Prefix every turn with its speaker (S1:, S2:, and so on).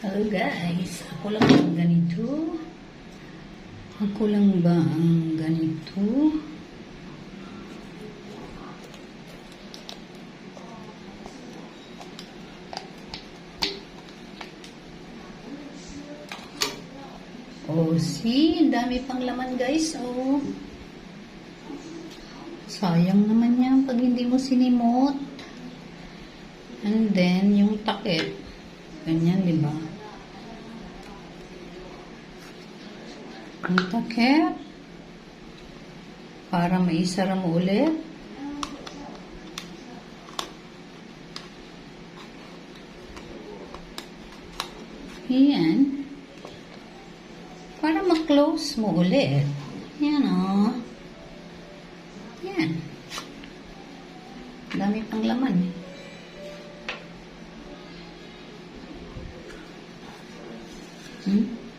S1: Hello guys, ako lang ang ganito. Ako lang ba ang ganito? Oh, see, dami pang laman guys. Oh. Sayang naman yan pag hindi mo sinimot. And then, yung takip. Ganyan, di ba? Ang takip. Para maisara mo ulit. Yan. Para ma-close mo ulit. Yan, oh. Yan. Dami pang laman, eh. Hmm?